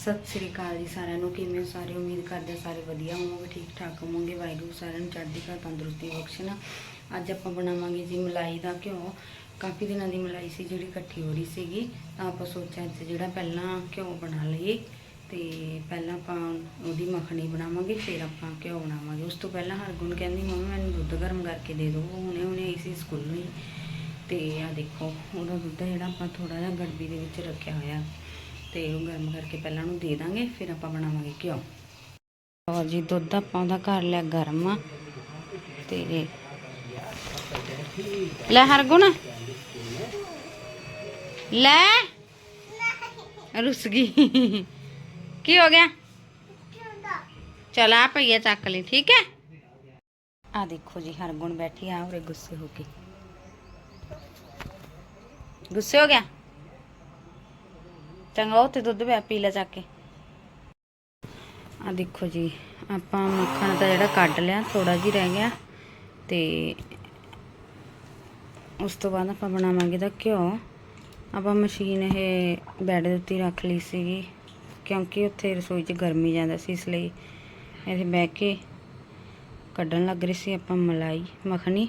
ਸਤਿ ਸ੍ਰੀ ਅਕਾਲ ਜੀ ਸਾਰਿਆਂ ਨੂੰ, ਕਿਵੇਂ ਹੋ ਸਾਰੇ? ਉਮੀਦ ਕਰਦੇ ਹਾਂ ਸਾਰੇ ਵਧੀਆ ਹੋਵੋਗੇ, ਠੀਕ ਠਾਕ ਹੋਵੋਗੇ। ਵਾਹਿਗੁਰੂ ਸਾਰਿਆਂ ਨੂੰ ਚੜ੍ਹਦੀ ਕਲਾ, ਤੰਦਰੁਸਤੀ ਬਖਸ਼ਣ ਅੱਜ ਆਪਾਂ ਬਣਾਵਾਂਗੇ ਜੀ ਮਲਾਈ ਦਾ ਘਿਓ। ਕਾਫੀ ਦਿਨਾਂ ਦੀ ਮਲਾਈ ਸੀ ਜਿਹੜੀ ਇਕੱਠੀ ਹੋ ਰਹੀ ਸੀਗੀ। ਤਾਂ ਆਪਾਂ ਸੋਚਿਆ ਅੱਜ ਜਿਹੜਾ ਪਹਿਲਾਂ ਘਿਓ ਬਣਾ ਲਈਏ, ਤੇ ਪਹਿਲਾਂ ਆਪਾਂ ਉਹਦੀ ਮੱਖਣੀ ਬਣਾਵਾਂਗੇ, ਫਿਰ ਆਪਾਂ ਘਿਓ ਬਣਾਵਾਂਗੇ। ਉਸ ਤੋਂ ਪਹਿਲਾਂ ਹਰਗੁਣ ਕਹਿੰਦੀ, ਮੰਮੀ, ਮੈਨੂੰ ਦੁੱਧ ਗਰਮ ਕਰਕੇ ਦੇ ਦਿਓ। ਹੁਣੇ ਹੁਣੇ ਆਈ ਸੀ ਸਕੂਲੋਂ ਹੀ। ਤੇ ਆ ਦੇਖੋ, ਉਹਦਾ ਦੁੱਧ ਜਿਹੜਾ ਆਪਾਂ ਥੋੜਾ ਜਿਹਾ ਗੜਬੀ ਦੇ ਵਿੱਚ ਰੱਖਿਆ ਹੋਇਆ। ਤੇ ਉਹ ਗਰਮ ਕਰਕੇ ਪਹਿਲਾਂ ਉਹਨੂੰ ਦੇ ਦਾਂਗੇ, ਫਿਰ ਆਪਾਂ ਬਣਾਵਾਂਗੇ ਘਿਓ। ਲਓ ਜੀ, ਦੁੱਧ ਆਪਾਂ ਉਹਦਾ ਕਰ ਲਿਆ ਗਰਮ ਆ, ਤੇ ਲੈ ਹਰਗੁਣ। ਲੈ। ਰੁੱਸ ਗਈ। ਕੀ ਹੋ ਗਿਆ? ਚਲ ਆ ਪਈਆ ਚੱਕ ਲਈ ਠੀਕ ਹੈ? ਆ ਦੇਖੋ ਜੀ, ਹਰਗੁਣ ਬੈਠੀ ਆ ਉਰੇ ਗੁੱਸੇ ਹੋ ਕੇ। ਗੁੱਸੇ ਹੋ ਗਿਆ? ਚੰਗਾ, ਉੱਥੇ ਦੁੱਧ ਪਿਆ, ਪੀ ਲੈ ਚੱਕ ਕੇ। ਆ ਦੇਖੋ ਜੀ, ਆਪਾਂ ਮੱਖਣ ਤਾਂ ਜਿਹੜਾ ਕੱਢ ਲਿਆ ਥੋੜਾ ਜਿਹਾ ਰਹਿ ਗਿਆ। ਤੇ ਉਸ ਤੋਂ ਬਾਅਦ ਆਪਾਂ ਬਣਾਵਾਂਗੇ ਦਾ ਘਿਓ। ਆਪਾਂ ਮਸ਼ੀਨ ਇਹ ਬੈੱਡ ਦੇ ਉੱਤੇ ਰੱਖ ਲਈ ਸੀਗੀ, ਕਿਉਂਕਿ ਉੱਥੇ ਰਸੋਈ 'ਚ ਗਰਮੀ ਜਾਂਦਾ ਸੀ, ਇਸ ਲਈ ਇੱਥੇ ਬਹਿ ਕੇ ਕੱਢਣ ਲੱਗ ਰਹੇ ਸੀ ਆਪਾਂ ਮਲਾਈ, ਮੱਖਣੀ।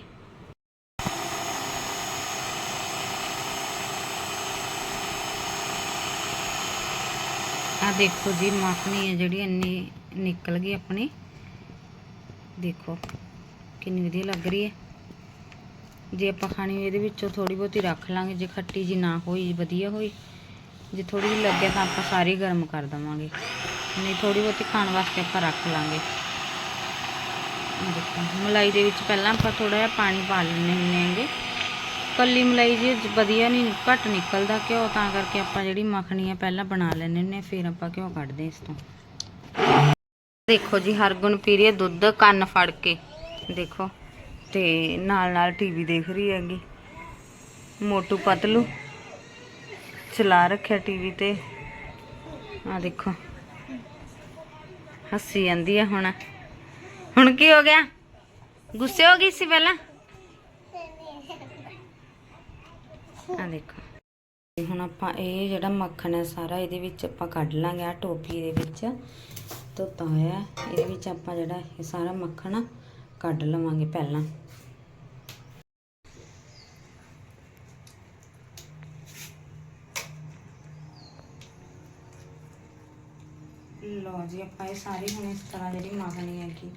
ਆ ਦੇਖੋ ਜੀ ਮੱਖਣੀ ਹੈ ਜਿਹੜੀ, ਇੰਨੀ ਨਿਕਲ ਗਈ ਆਪਣੀ। ਦੇਖੋ, ਕਿੰਨੀ ਵਧੀਆ ਲੱਗ ਰਹੀ ਹੈ। ਜੇ ਆਪਾਂ ਖਾਣੀ ਇਹਦੇ ਵਿੱਚੋਂ ਥੋੜੀ ਬਹੁਤੀ ਰੱਖ ਲਾਂਗੇ। ਜੇ ਖੱਟੀ ਜੀ ਨਾ ਹੋਈ, ਵਧੀਆ ਹੋਈ। ਜੇ ਥੋੜੀ ਜਿਹੀ ਲੱਗਿਆ ਤਾਂ ਆਪਾਂ ਸਾਰੀ ਗਰਮ ਕਰ ਦਵਾਂਗੇ। ਨਹੀਂ ਥੋੜੀ ਬਹੁਤੀ ਖਾਣ ਵਾਸਤੇ ਆਪਾਂ ਰੱਖ ਲਾਂਗੇ। ਦੇਖੋ, ਮਲਾਈ ਦੇ ਵਿੱਚ ਪਹਿਲਾਂ ਆਪਾਂ ਥੋੜਾ ਜਿਹਾ ਪਾਣੀ ਪਾ ਲੈਣੇ ਹੁੰਦੇ ਹੈਗੇ। ਕੱਲੀ ਮਲਾਈ ਜੀ ਵਧੀਆ ਨਹੀਂ ਘੱਟ ਨਿਕਲਦਾ ਘਿਓ, ਤਾਂ ਕਰਕੇ ਆਪਾਂ ਜਿਹੜੀ ਮੱਖਣੀ ਆ ਪਹਿਲਾਂ ਬਣਾ ਲੈਣੇ ਹੁੰਦੇ ਫਿਰ ਆਪਾਂ ਘਿਓ ਕੱਢਦੇ ਇਸ ਤੋਂ। ਦੇਖੋ ਜੀ ਹਰਗੁਣ ਪੀ ਰਹੀ ਹੈ ਦੁੱਧ ਕੰਨ ਫੜ ਕੇ, ਦੇਖੋ। ਤੇ ਨਾਲ ਨਾਲ ਟੀਵੀ ਦੇਖ ਰਹੀ ਹੈਗੀ। ਮੋਟੂ ਪਤਲੂ ਚਲਾ ਰੱਖਿਆ ਟੀਵੀ ਤੇ। ਆ ਦੇਖੋ। ਹੱਸੀ ਜਾਂਦੀ ਆ ਹੁਣ। ਹੁਣ ਕੀ ਹੋ ਗਿਆ? ਗੁੱਸੇ ਹੋ ਗਈ ਸੀ ਪਹਿਲਾਂ? ਆ ਦੇਖੋ। ਤੇ ਹੁਣ ਆਪਾਂ ਇਹ ਜਿਹੜਾ ਮੱਖਣ ਹੈ ਸਾਰਾ ਇਹਦੇ ਵਿੱਚ ਆਪਾਂ ਕੱਢ ਲਾਂਗੇ ਆ ਟੋਪੀ ਦੇ ਵਿੱਚ। ਧੋਤਾ ਹੋਇਆ ਹੈ। ਇਹਦੇ ਵਿੱਚ ਆਪਾਂ ਜਿਹੜਾ ਇਹ ਸਾਰਾ ਮੱਖਣ ਕੱਢ ਲਵਾਂਗੇ ਪਹਿਲਾਂ। ਲਓ ਜੀ ਆਪਾਂ ਇਹ ਸਾਰੀ ਹੁਣ ਇਸ ਤਰ੍ਹਾਂ ਜਿਹੜੀ ਮੱਖਣੀ ਹੈਗੀ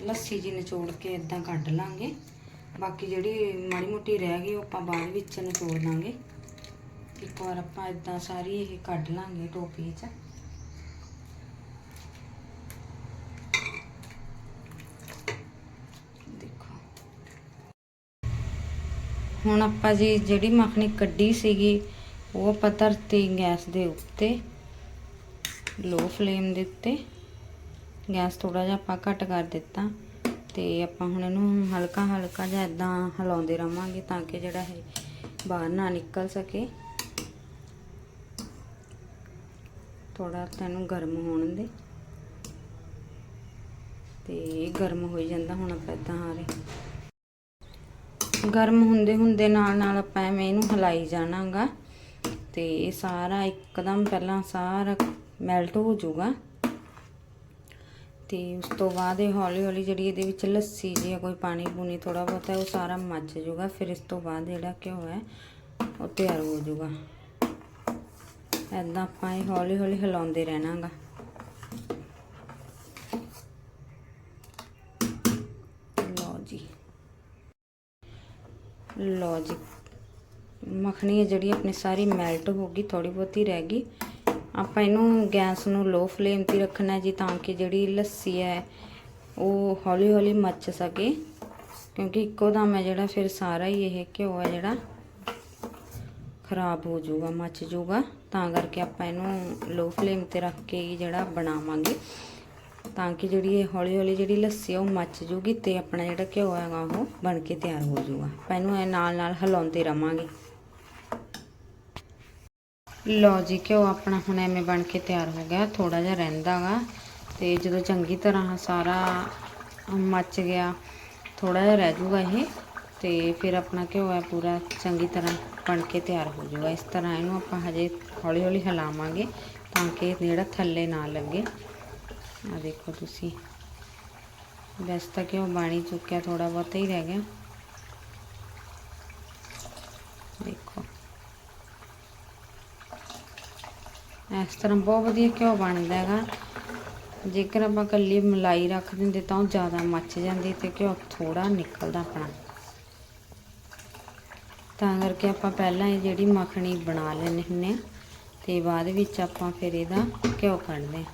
ਲੱਸੀ ਜੀ ਨਿਚੋੜ ਕੇ ਇਦਾਂ ਕੱਢ ਲਾਂਗੇ। ਬਾਕੀ ਜਿਹੜੀ ਮਾੜੀ ਮੋਟੀ ਰਹਿ ਗਈ, ਉਹ ਆਪਾਂ ਬਾਅਦ ਵਿੱਚ ਨਿਚੋੜ ਲਾਂਗੇ। ਇੱਕ ਵਾਰ ਆਪਾਂ ਇਦਾਂ ਸਾਰੀ ਇਹ ਕੱਢ ਲਾਂਗੇ ਟੋਪੀ 'ਚ। ਦੇਖੋ। ਹੁਣ ਆਪਾਂ ਜੀ ਜਿਹੜੀ ਮੱਖਣੀ ਕੱਢੀ ਸੀਗੀ, ਉਹ ਆਪਾਂ ਧਰਤੀ ਗੈਸ ਦੇ ਉੱਤੇ ਲੋ ਫਲੇਮ ਦੇ ਉੱਤੇ, ਗੈਸ ਥੋੜਾ ਜਿਹਾ ਆਪਾਂ ਘੱਟ ਕਰ ਦਿੱਤਾ। ਤੇ ਆਪਾਂ ਹੁਣ ਇਹਨੂੰ ਹਲਕਾ ਹਲਕਾ ਜਿਹਾ ਇਦਾਂ ਹਿਲਾਉਂਦੇ ਰਵਾਂਗੇ ਤਾਂ ਕਿ ਜਿਹੜਾ ਹੈ ਬਾਹਰ ਨਾ ਨਿਕਲ ਸਕੇ। ਥੋੜਾ ਤੈਨੂੰ ਗਰਮ ਹੋਣ ਦੇ। ਤੇ ਇਹ ਗਰਮ ਹੋਈ ਜਾਂਦਾ ਹੁਣ ਆਪਾਂ ਇਦਾਂ ਆ ਗਰਮ ਹੁੰਦੇ ਹੁੰਦੇ ਨਾਲ ਨਾਲ ਆਪਾਂ ਐਵੇਂ ਇਹਨੂੰ ਹਿਲਾਈ ਜਾਣਾਗਾ। ਤੇ ਇਹ ਸਾਰਾ ਇੱਕਦਮ ਪਹਿਲਾਂ ਸਾਰਾ ਮੈਲਟ ਹੋ ਜਾਊਗਾ। ਤੇ ਉਸ ਤੋਂ ਬਾਅਦ ਇਹ ਹੌਲੀ ਹੌਲੀ ਜਿਹੜੀ ਇਹਦੇ ਵਿੱਚ ਲੱਸੀ ਜੀ ਕੋਈ ਪਾਣੀ ਪੂਣੀ ਥੋੜਾ ਬਹੁਤਾ ਉਹ ਸਾਰਾ ਮੱਚ ਜਾਊਗਾ। ਫਿਰ ਇਸ ਤੋਂ ਬਾਅਦ ਜਿਹੜਾ ਘਿਓ ਹੈ, ਉਹ ਤਿਆਰ ਹੋ ਜਾਊਗਾ। ਐਦਾਂ ਆਪਾਂ ਇਹ ਹੌਲੀ ਹੌਲੀ ਹਿਲਾਉਂਦੇ ਰਹਿਣਾਗਾ। ਲਓ ਜੀ। ਲਓ ਜੀ। ਮੱਖਣੀ ਹੈ ਜਿਹੜੀ ਆਪਣੀ ਸਾਰੀ ਮੈਲਟ ਹੋ ਗਈ ਥੋੜੀ ਬਹੁਤੀ ਰਹਿ ਗਈ। ਆਪਾਂ ਇਹਨੂੰ ਗੈਸ ਨੂੰ ਲੋ ਫਲੇਮ ਤੇ ਰੱਖਣਾ ਜੀ ਤਾਂ ਕਿ ਜਿਹੜੀ ਲੱਸੀ ਹੈ, ਉਹ ਹੌਲੀ ਹੌਲੀ ਮੱਚ ਸਕੇ। ਕਿਉਂਕਿ ਇੱਕੋ ਦਮ ਹੈ ਜਿਹੜਾ ਫਿਰ ਸਾਰਾ ਹੀ ਇਹ ਘਿਓ ਹੈ ਜਿਹੜਾ ਖਰਾਬ ਹੋ ਜਾਊਗਾ, ਮੱਚ ਜਾਊਗਾ। ਤਾਂ ਕਰਕੇ ਆਪਾਂ ਇਹਨੂੰ ਲੋ ਫਲੇਮ ਤੇ ਰੱਖ ਕੇ ਹੀ ਜਿਹੜਾ ਬਣਾਵਾਂਗੇ। ਤਾਂ ਕਿ ਜਿਹੜੀ ਇਹ ਹੌਲੀ ਹੌਲੀ ਜਿਹੜੀ ਲੱਸੀ ਹੈ, ਉਹ ਮੱਚ ਜੂਗੀ ਤੇ ਆਪਣਾ ਜਿਹੜਾ ਘਿਓ ਹੈਗਾ, ਉਹ ਬਣ ਕੇ ਤਿਆਰ ਹੋ ਜਾਊਗਾ। ਆਪਾਂ ਇਹਨੂੰ ਇਹ ਨਾਲ ਨਾਲ ਹਿਲਾਉਂਦੇ ਰਵਾਂਗੇ। ਲਓ ਜੀ, ਘਿਓ ਆਪਣਾ ਹੁਣ ਐਵੇਂ ਬਣ ਕੇ ਤਿਆਰ ਹੋ ਗਿਆ ਥੋੜਾ ਜਿਹਾ ਰਹਿੰਦਾਗਾ ਤੇ ਜਦੋਂ ਚੰਗੀ ਤਰ੍ਹਾਂ ਸਾਰਾ ਮੱਚ ਗਿਆ ਥੋੜਾ ਜਿਹਾ ਰਹਿ ਜੂਗਾ ਇਹ। ਤੇ ਫਿਰ ਆਪਣਾ ਘਿਓ ਹੈ ਪੂਰਾ ਚੰਗੀ ਤਰ੍ਹਾਂ ਬਣ ਕੇ ਤਿਆਰ ਹੋ ਜੂਗਾ। ਇਸ ਤਰ੍ਹਾਂ ਇਹਨੂੰ ਆਪਾਂ ਹਜੇ ਹੌਲੀ ਹੌਲੀ ਹਿਲਾਵਾਂਗੇ ਤਾਂ ਕਿ ਇਹ ਜਿਹੜਾ ਥੱਲੇ ਨਾ ਲੱਗੇ। ਆ ਦੇਖੋ ਤੁਸੀਂ। ਵੈਸੇ ਤਾਂ ਘਿਓ ਬਣ ਹੀ ਚੁੱਕਿਆ ਥੋੜਾ ਬਹੁਤਾ ਹੀ ਰਹਿ ਗਿਆ ਦੇਖੋ ਇਸ ਤਰ੍ਹਾਂ ਬਹੁਤ ਵਧੀਆ ਘਿਓ ਬਣਦਾ ਹੈਗਾ। ਜੇਕਰ ਆਪਾਂ ਕੱਲੀ ਮਲਾਈ ਰੱਖ ਦਿੰਦੇ ਤਾਂ ਉਹ ਜ਼ਿਆਦਾ ਮੱਚ ਜਾਂਦੀ ਤੇ ਘਿਓ ਥੋੜਾ ਨਿਕਲਦਾ ਆਪਣਾ। ਤਾਂ ਕਰਕੇ ਆਪਾਂ ਪਹਿਲਾਂ ਇਹ ਜਿਹੜੀ ਮੱਖਣੀ ਬਣਾ ਲੈਂਦੇ ਹੁੰਦੇ ਆ ਤੇ ਬਾਅਦ ਵਿੱਚ ਆਪਾਂ ਫਿਰ ਇਹਦਾ ਘਿਓ ਕੱਢਦੇ ਹਾਂ।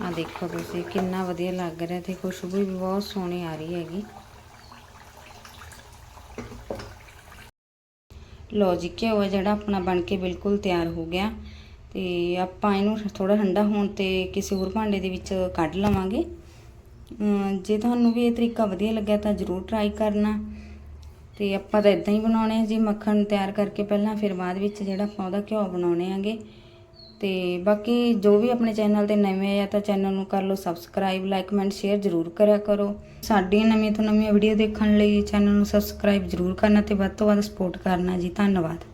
ਆ ਦੇਖੋ ਤੁਸੀਂ ਕਿੰਨਾ ਵਧੀਆ ਲੱਗ ਰਿਹਾ ਤੇ ਖੁਸ਼ਬੂ ਵੀ ਬਹੁਤ ਸੋਹਣੀ ਆ ਰਹੀ ਹੈਗੀ। ਲੋ ਜੀ, ਘਿਓ ਹੈ ਜਿਹੜਾ ਆਪਣਾ ਬਣ ਕੇ ਬਿਲਕੁਲ ਤਿਆਰ ਹੋ ਗਿਆ। ਤੇ ਆਪਾਂ ਇਹਨੂੰ ਥੋੜਾ ਠੰਡਾ ਹੋਣ ਤੇ ਕਿਸੇ ਹੋਰ ਭਾਂਡੇ ਦੇ ਵਿੱਚ ਕੱਢ ਲਵਾਂਗੇ। ਜੇ ਤੁਹਾਨੂੰ ਵੀ ਇਹ ਤਰੀਕਾ ਵਧੀਆ ਲੱਗਿਆ ਤਾਂ ਜਰੂਰ ਟਰਾਈ ਕਰਨਾ। ਤੇ ਆਪਾਂ ਤਾਂ ਇਦਾਂ ਹੀ ਬਣਾਉਣੇ ਆ ਜੀ, ਮੱਖਣ ਤਿਆਰ ਕਰਕੇ ਪਹਿਲਾਂ, ਫਿਰ ਬਾਅਦ ਵਿੱਚ ਜਿਹੜਾ ਆਪਾਂ ਉਹਦਾ ਘਿਓ ਬਣਾਉਣੇ ਆਂਗੇ। ਤੇ ਬਾਕੀ ਜੋ ਵੀ ਆਪਣੇ ਚੈਨਲ ਤੇ ਨਵੇਂ ਆ ਤਾਂ ਚੈਨਲ ਨੂੰ ਕਰ ਲਓ ਸਬਸਕ੍ਰਾਈਬ ਲਾਈਕ ਕਮੈਂਟ ਸ਼ੇਅਰ ਜ਼ਰੂਰ ਕਰਿਆ ਕਰੋ। ਸਾਡੀਆਂ ਨਵੀਆਂ ਤੋਂ ਨਵੀਆਂ ਵੀਡੀਓ ਦੇਖਣ ਲਈ ਚੈਨਲ ਨੂੰ ਸਬਸਕ੍ਰਾਈਬ ਜ਼ਰੂਰ ਕਰਨਾ ਤੇ ਵੱਧ ਤੋਂ ਵੱਧ ਸਪੋਰਟ ਕਰਨਾ ਜੀ। ਧੰਨਵਾਦ।